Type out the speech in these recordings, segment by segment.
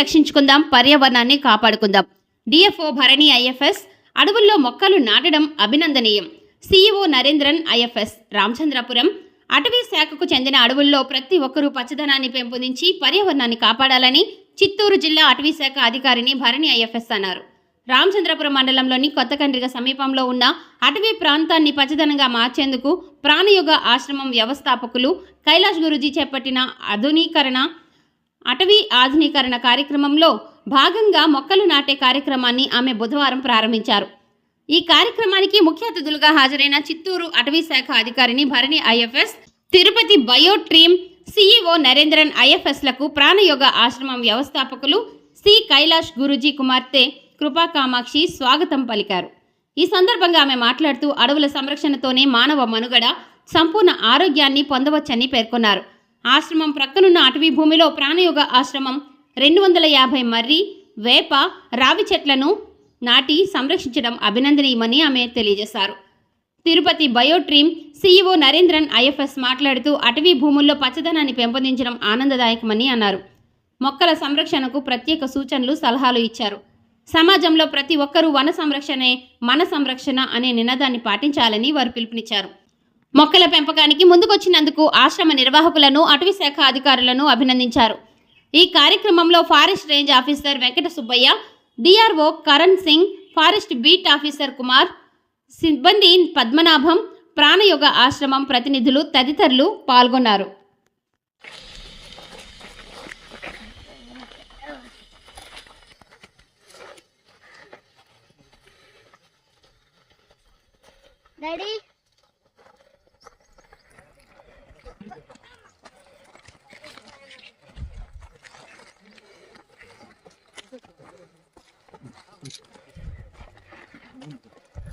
రక్షించుకుందాం పర్యావరణాన్ని కాపాడుకుందాం. DFO Bharani IFS అడవుల్లో మొక్కలు నాటడం అభినందనీయం. CEO Narendran IFS Ramachandrapuram. అటవీ శాఖకు చెందిన అడవుల్లో ప్రతి ఒక్కరూ పచ్చదనాన్ని పెంపొందించి పర్యావరణాన్ని కాపాడాలని చిత్తూరు జిల్లా అటవీ శాఖ అధికారిని భరణి ఐఎఫ్ఎస్ అన్నారు. రామచంద్రపురం మండలంలోని కొత్తకండ్రిగ సమీపంలో ఉన్న అటవీ ప్రాంతాన్ని పచ్చదనంగా మార్చేందుకు ప్రాణయోగ ఆశ్రమం వ్యవస్థాపకులు కైలాష్ గురుజీ చేపట్టిన ఆధునీకరణ అటవీ ఆధునీకరణ కార్యక్రమంలో భాగంగా మొక్కలు నాటే కార్యక్రమాన్ని ఆమె బుధవారం ప్రారంభించారు. ఈ కార్యక్రమానికి ముఖ్య అతిథులుగా హాజరైన చిత్తూరు అటవీ శాఖ అధికారిని Bharani IFS Tirupati బయోట్రీమ్ CEO CEO Narendran ఐఎఫ్ఎస్లకు ప్రాణయోగ ఆశ్రమం వ్యవస్థాపకులు సి కైలాష్ గురూజీ కుమార్తె కృపా కామాక్షి స్వాగతం పలికారు. ఈ సందర్భంగా ఆమె మాట్లాడుతూ అడవుల సంరక్షణతోనే మానవ మనుగడ సంపూర్ణ ఆరోగ్యాన్ని పొందవచ్చని పేర్కొన్నారు. ఆశ్రమం ప్రక్కనున్న అటవీ భూమిలో ప్రాణయోగ ఆశ్రమం రెండు వందల యాభై మర్రి వేప రావి చెట్లను నాటి సంరక్షించడం అభినందనీయమని ఆమె తెలియజేశారు. తిరుపతి బయోట్రీమ్ సీఈఓ నరేంద్రన్ ఐఎఫ్ఎస్ మాట్లాడుతూ అటవీ భూముల్లో పచ్చదనాన్ని పెంపొందించడం ఆనందదాయకమని అన్నారు. మొక్కల సంరక్షణకు ప్రత్యేక సూచనలు సలహాలు ఇచ్చారు. సమాజంలో ప్రతి ఒక్కరూ వన సంరక్షణే మన సంరక్షణ అనే నినాదాన్ని పాటించాలని వారు పిలుపునిచ్చారు. మొక్కల పెంపకానికి ముందుకొచ్చినందుకు ఆశ్రమ నిర్వాహకులను అటవీ శాఖ అధికారులను అభినందించారు. ఈ కార్యక్రమంలో forest range officer Venkata Subbaiah DRO Karan Singh forest beat officer Kumar సిబ్బంది పద్మనాభం ప్రాణయోగ ఆశ్రమం ప్రతినిధులు తదితరులు పాల్గొన్నారు.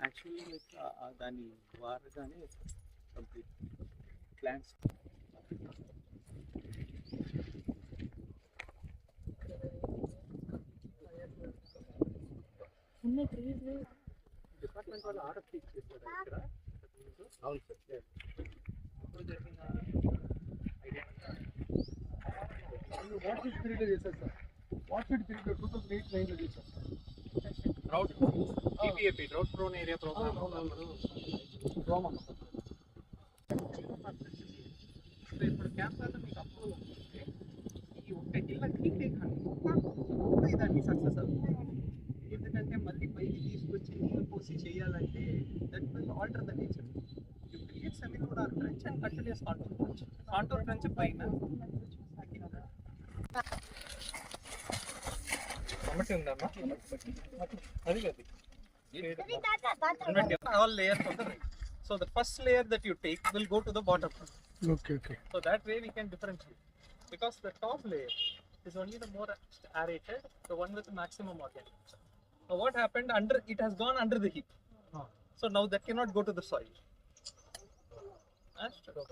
యాక్చువల్లీ లైక్ దాన్ని వారగానే కంప్లీట్ ప్లాంట్స్ డిపార్ట్మెంట్ వాళ్ళు ఆర్డర్ ఫిక్స్ చేశారు ఇక్కడ అవును సార్ ఇప్పుడు జరిగిన ఐడియా what fit period చేశారు sir. What fit period two thousand eight నైన్లో చేశారు drought DPAP drought prone area programme రోమా సో ఇప్పుడు క్యాంప్ మీకు ఉంటుంది ఈ ఒక్క జిల్లా కిందే. కానీ దాన్ని సక్సెస్ అవుతుంది ఎందుకంటే మళ్ళీ పైకి తీసుకొచ్చి నీళ్ళు పోసి చేయాలంటే that will alter the nature you create semi కూడా trench and continuous contour trench contour trench పైన. మమ్మటి ఉందమ్మా అది అది all layers on the right. So the first layer that you take will go to the bottom. Okay okay So that way we can differentiate. Because the top layer is only the more aerated, the one with the maximum organisms. Now what happened under it has gone under the heat. Ah. So now that cannot go to the soil. That's true.